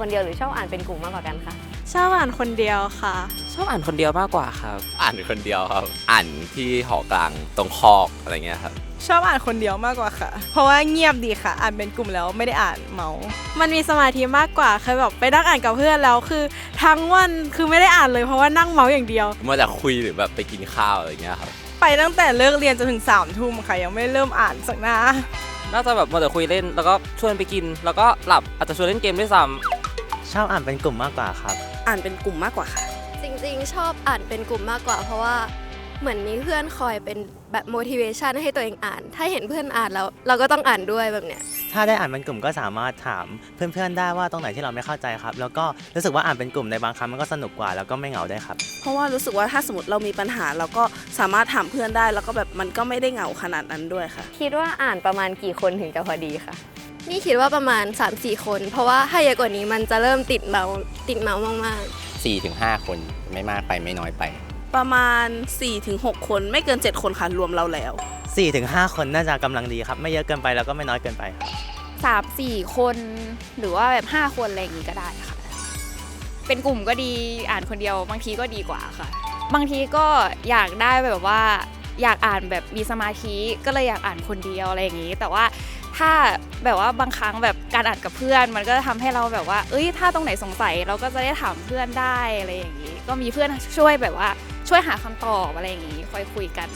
คนเดียวหรือชอบอ่านเป็นกลุ่มมากกว่ากันคะชอบอ่านคนเดียวค่ะ ชอบอ่านคนเดียวมากกว่าครับ อ่านคนเดียวครับ อ่านที่หอกลางตรงคอกอะไรเงี้ยครับ ชอบอ่านคนเดียวมากกว่าค่ะ เพราะว่าเงียบดีค่ะ อ่านเป็นกลุ่มแล้วไม่ได้อ่านเมาส์มันมีสมาธิมากกว่าเคยแบบไปนั่งอ่านกับเพื่อนแล้วคือ ทั้งวันคือไม่ได้อ่านเลยเพราะว่านั่งเมาส์อย่างเดียว เมื่อจะคุยหรือแบบไปกินข้าวอะไรเงี้ยครับ ไปตั้งแต่เลิกเรียนจนถึงสามทุ่มค่ะ ยังไม่เริ่มอ่านสักหน้าน่าจะแบบมัวแต่คุยเล่นแล้วก็ชวนไปกิน แล้วก็หลับอาจจะชวนเล่นเกมด้วยซ้ำ ชอบอ่านเป็นกลุ่มมากกว่าครับ อ่านเป็นกลุ่มมากกว่าค่ะ จริงๆ ชอบอ่านเป็นกลุ่มมากกว่า เพราะว่าเหมือนมีเพื่อนคอยเป็นแบบ motivation ให้ตัวเองอ่าน ถ้าเห็นเพื่อนอ่านแล้ว เราก็ต้องอ่านด้วยแบบเนี้ย ถ้าได้อ่านเป็นกลุ่มก็สามารถถามเพื่อนๆได้ว่าตรงไหนที่เราไม่เข้าใจครับ แล้วก็รู้สึกว่าอ่านเป็นกลุ่มในบางครั้งมันก็สนุกกว่าแล้วก็ไม่เหงาได้วยครับ เพราะว่ารู้สึกว่าถ้าสมมติเรามีปัญหาเราก็สามารถถามเพื่อนได้ แล้วก็แบบมันก็ไม่ได้เหงาขนาดนั้นด้วยค่ะ คิดว่าอ่านประมาณกี่คนถึงจะพอดีคะ นี่คิดว่าประมาณ 3-4 คน เพราะว่าถ้าเยอะกว่านี้มันจะเริ่มติดเมาส์ติดเมาส์มากๆ4-5คนไม่มากไปไม่น้อยไป ประมาณ 4-6 คนไม่เกิน 7 คนค่ะรวมเราแล้ว 4-5 คนน่าจะกำลังดีครับ ไม่เยอะเกินไปแล้วก็ไม่น้อยเกินไปครับสามสี่คนหรือว่าแบบห้าคนอะไรอย่างงี้ก็ได้ค่ะ เป็นกลุ่มก็ดีอ่านคนเดียวบางทีก็ดีกว่าค่ะ บางทีก็อยากได้แบบว่า อยากอ่านแบบมีสมาธิก็เลยอยากอ่านคนเดียวอะไรอย่างนี้ แต่ว่าถ้าแบบว่าบางครั้งแบบการอ่านกับเพื่อน มันก็จะทำให้เราแบบว่า เอ้ยถ้าตรงไหนสงสัยเราก็จะได้ถามเพื่อนได้อะไรอย่างนี้ ก็มีเพื่อนช่วยแบบว่าช่วยหาคำตอบอะไรอย่างนี้ค่อยคุยกัน